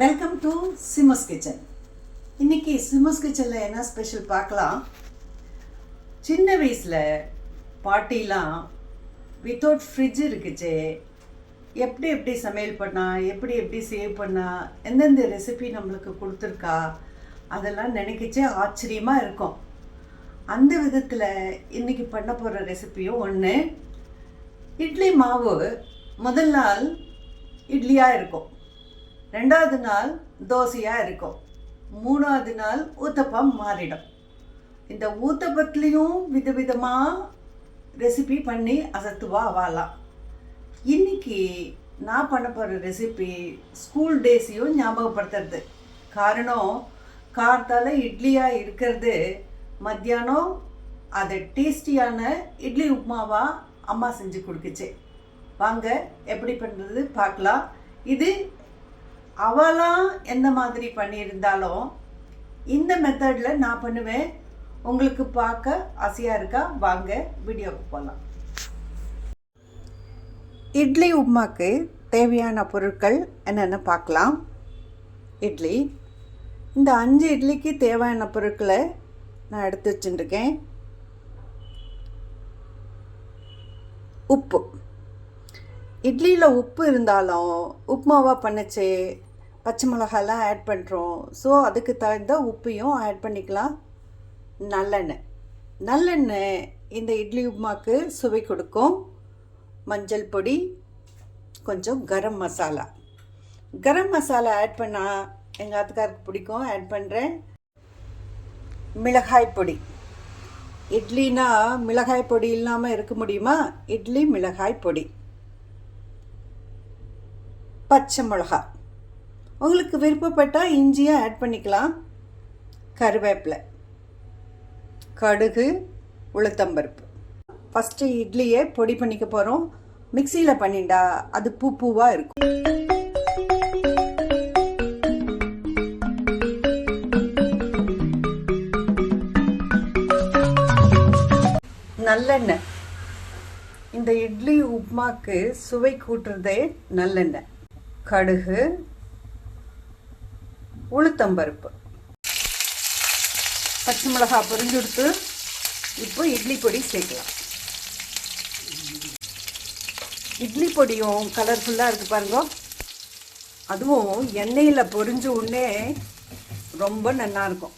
Welcome to சிமஸ் kitchen இன்றைக்கி சிம்மஸ் கிச்சனில் என்ன ஸ்பெஷல் பார்க்கலாம்? சின்ன வயசில் பாட்டிலாம் வித்தவுட் ஃப்ரிட்ஜ் இருக்குச்சே எப்படி எப்படி சமையல் பண்ணால் எப்படி எப்படி சேவ் பண்ணால் எந்தெந்த ரெசிபி நம்மளுக்கு கொடுத்துருக்கா அதெல்லாம் நினைக்கிச்சே ஆச்சரியமாக இருக்கும். அந்த விதத்தில் இன்றைக்கி பண்ண போகிற ரெசிப்பியும் ஒன்று இட்லி மாவு முதல் நாள் இட்லியாக இருக்கும். ரெண்டாவது நாள் தோசையாக இருக்கும். மூணாவது நாள் ஊத்தப்பம் மாறிடும். இந்த ஊத்தப்பத்துலேயும் விதவிதமாக ரெசிபி பண்ணி அசத்துவா வாழலாம். இன்னைக்கு நான் பண்ண போகிற ரெசிபி ஸ்கூல் டேஸையும் ஞாபகப்படுத்துறது. காரணம் கார்த்தால இட்லியாக இருக்கிறது. மத்தியானம் அது டேஸ்டியான இட்லி உப்புமாவாக அம்மா செஞ்சு கொடுக்குச்சு. வாங்க எப்படி பண்ணுறது பார்க்கலாம். இது அவளாம் எந்த மாதிரி பண்ணியிருந்தாலும் இந்த மெத்தடில் நான் பண்ணுவேன். உங்களுக்கு பார்க்க ஆசையாக இருக்கா? வாங்க வீடியோவுக்கு போகலாம் இட்லி உப்மாக்கு தேவையான பொருட்கள் என்னென்னு பார்க்கலாம். இட்லி. இந்த அஞ்சு இட்லிக்கு தேவையான பொருட்களை நான் எடுத்து வச்சுட்டுருக்கேன். உப்பு. இட்லியில் உப்பு இருந்தாலும் உப்புமாவாக பண்ணச்சு? பச்சை மிளகாலாம் ஆட் பண்ணுறோம் ஸோ அதுக்கு தகுந்த உப்பையும் ஆட் பண்ணிக்கலாம். நல்லெண்ணெய். நல்லெண்ணெய் இந்த இட்லி உப்புமாக்கு சுவை கொடுக்கும். மஞ்சள் பொடி கொஞ்சம் கரம் மசாலா. கரம் மசாலா ஆட் பண்ணால் எங்கள் ஆத்துக்காருக்கு பிடிக்கும். ஆட் பண்ணுறேன் மிளகாய் பொடி. இட்லினா மிளகாய் பொடி இல்லாமல் இருக்க முடியுமா? இட்லி மிளகாய் பொடி. பச்சை மிளகா உங்களுக்கு விருப்பப்பட்டால் இஞ்சியை ஆட் பண்ணிக்கலாம். கருவேப்பிலை. கடுகு உளுத்தம்பருப்பு. ஃபஸ்ட்டு இட்லியை பொடி பண்ணிக்க போகிறோம் மிக்சியில் பண்ணிண்டா அது பூ பூவாக இருக்கும். நல்லெண்ணெய். இந்த இட்லி உப்மாக்கு சுவை கூட்டுறதே நல்லெண்ணெய். கடுகு உளுத்தம்பருப்பு பச்சை மிளகாய் பொரிஞ்சுடுத்து இப்போ இட்லி பொடி சேர்க்கலாம். இட்லி பொடியும் கலர்ஃபுல்லாக இருக்குது பாருங்க. அதுவும் எண்ணெயில் பொரிஞ்ச உடனே ரொம்ப நல்லாயிருக்கும்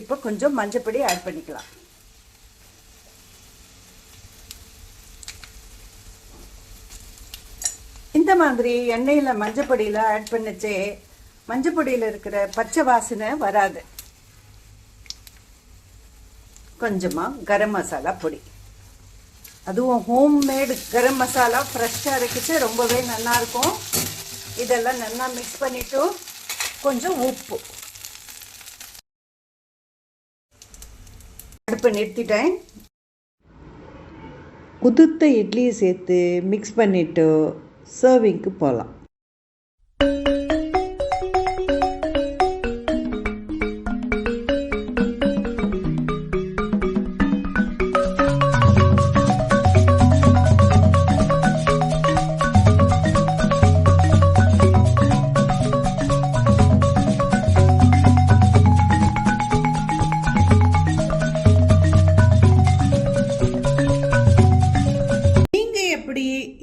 இப்போ கொஞ்சம் மஞ்சப்பொடி ஆட் பண்ணிக்கலாம். இந்த மாதிரி எண்ணெயில் மஞ்சப்பொடியில் ஆட் பண்ணிச்சே மஞ்சப்பொடியில் இருக்கிற பச்சை வாசனை வராது. கொஞ்சமாக கரம் மசாலா பொடி. அதுவும் ஹோம்மேடு கரம் மசாலா ஃப்ரெஷ்ஷாக இருக்குது ரொம்பவே நல்லாயிருக்கும் இதெல்லாம் நல்லா மிக்ஸ் பண்ணிவிட்டு கொஞ்சம் உப்பு. அடுப்பை நிறுத்திட்டேன் உதுத்த இட்லியை சேர்த்து மிக்ஸ் பண்ணிவிட்டு சர்விங்க்கு போகலாம்.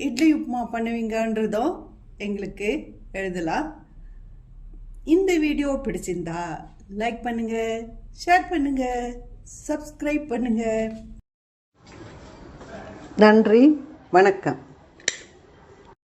இட்லி உப்புமா பண்ணுவீங்கன்றதோ எங்களுக்கு எழுதலாம். இந்த வீடியோ பிடிச்சிருந்தா லைக் பண்ணுங்க ஷேர் பண்ணுங்க சப்ஸ்கிரைப் பண்ணுங்க. நன்றி வணக்கம்.